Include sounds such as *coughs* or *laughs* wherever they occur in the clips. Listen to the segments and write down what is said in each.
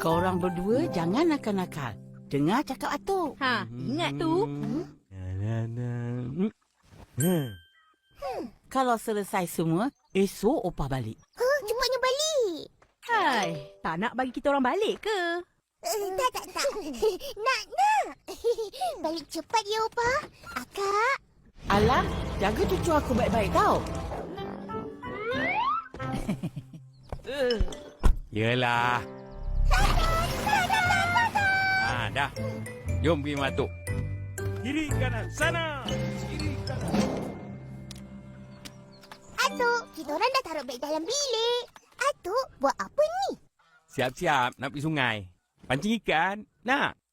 Korang berdua jangan nakal-nakal. Dengar cakap Atuk. Ha, ingat tu. Hmm. Kalau selesai semua, esok opah balik. Oh, cepatnya balik. Hai, tak nak bagi kita orang balik ke? Uh, tak, tak, tak. *laughs* nak, nak. *laughs* balik cepat ya, Opa. Akak. Alah, jaga cucu aku baik-baik tau. *laughs* Yelah. Ha, dah. Jom pergi matuk. Kiri kanan sana. Kiri kanan. Atuk, kita orang dah taruh beg dalam bilik. Atuk, buat apa ni? Siap-siap nak pergi sungai. Pancing ikan. Nak?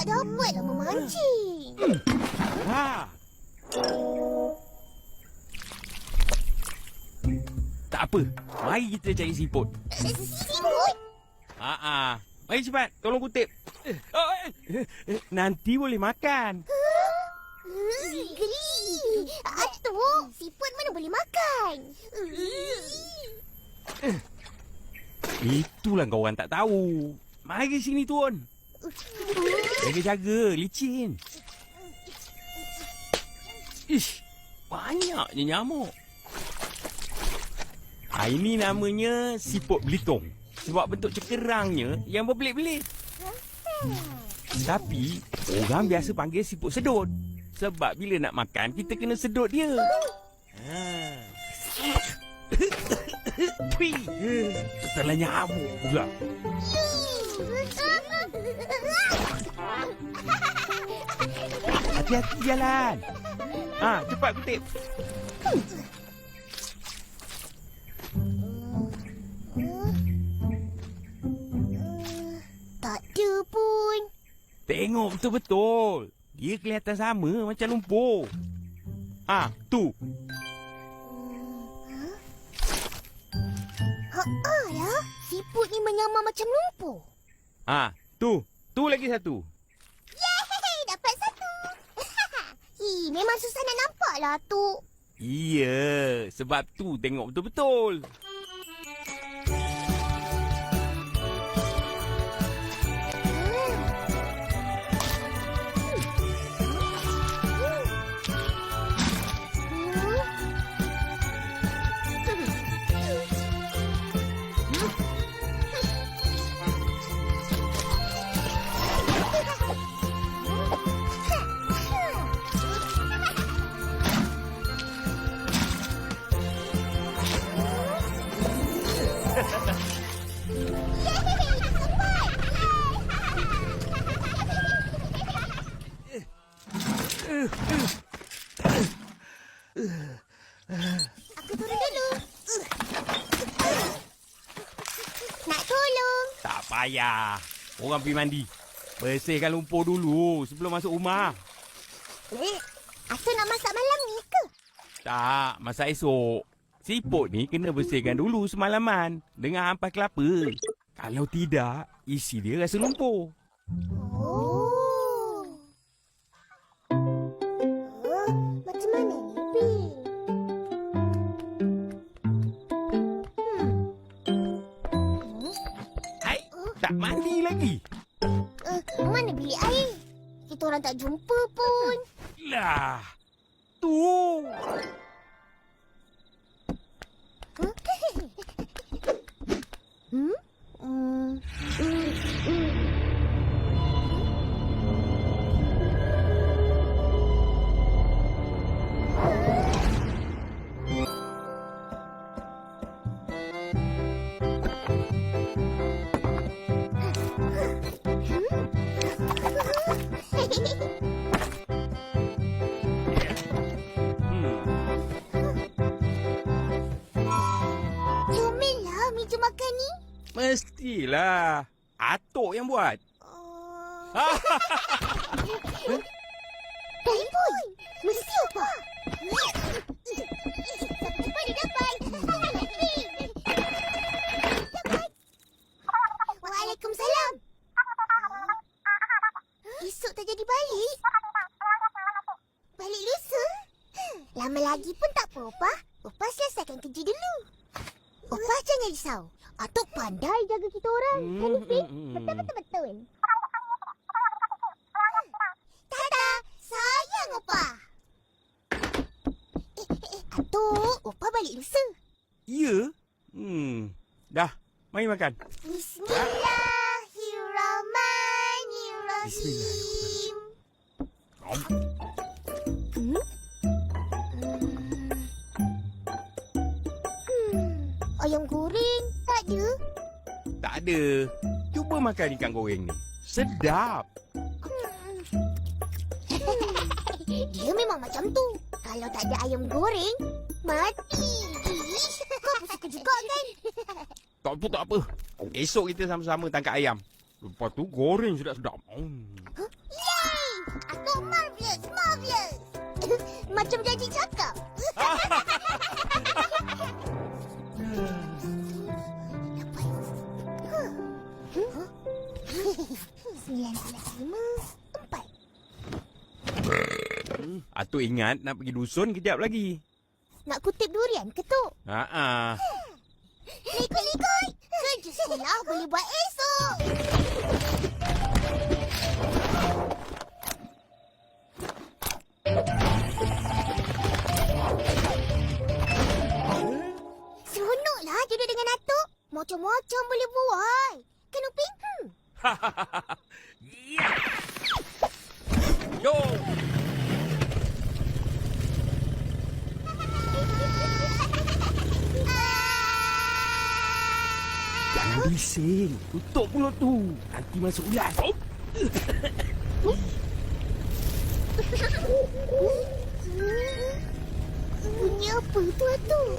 Tak dapatlah memancing. Ha. Tak apa. Mari kita cari siput. Siput? Ha ah. Mari cepat, tolong kutip. Eh, eh, eh, Nanti boleh makan. Geli. Atuk, siput mana boleh makan? Itulah kau orang tak tahu. Mari sini tuan. Jaga-jaga, licin. Ish, banyaknya nyamuk. Ha, ini namanya siput belitung. Sebab bentuk cekerangnya yang berbelit-belit. Tapi, orang biasa panggil siput sedut. Sebab bila nak makan, kita kena sedut dia. Ha. Pui, Setelah nyamuk pula. Hati-hati jalan. Ha, cepat kutip. Tak ada pun. Tengok betul-betul. Dia kelihatan sama macam lumpur. Ah, tu. Ha lah, siput ni menyamar macam lumpur. Ah, tu. Tu lagi satu. Yeay, dapat satu. *laughs* Hi, memang susah nak nampak lah tu. Iya, sebab tu tengok betul-betul. Aku turun dulu. Nak tolong. Tak payah. Orang pergi mandi. Bersihkan lumpur dulu sebelum masuk rumah. Eh, Asal nak masak malam ni ke? Tak, masa esok. Siput ni kena bersihkan dulu semalaman dengan ampas kelapa. Kalau tidak, isi dia rasa lumpur. Hmm. Comelah meja makan ni. Mestilah. Atok yang buat. Uh... *laughs* Playboy, mesti apa? Esok tak jadi balik. Balik lusa? Lama lagi pun tak apa, Opah. Opah selesaikan kerja dulu. Opah jangan risau. Atuk pandai jaga kita orang. Kan, Upin? Betul-betul-betul. Tada! Sayang, Opah. Eh, eh, eh, Atuk, Opah balik lusa. Ya? Hmm. Dah. Mari makan. Hmm? Ayam goreng tak ada. Tak ada. Cuba makan ikan goreng ni. Sedap. *laughs* Dia memang macam tu. Kalau tak ada ayam goreng, mati. Kau pun suka juga kan? Tak apa, tak apa. Esok kita sama-sama tangkap ayam. Lepas tu goreng sedap-sedap. Hmm. Yay! Aku marvelous, marvelous. *coughs* macam janji cakap. Sembilan belas lima empat. Atuk ingat nak pergi dusun kejap lagi. Nak kutip durian ke tu? Ha-ha. Ikut-ikut. Dengan Atuk. Macam-macam boleh buat. Kan Upin? Hmm. Ya. Yo. Jangan bising. Tutup mulut tu. Nanti masuk ulas. Oh. Bunyi apa tu, Atuk?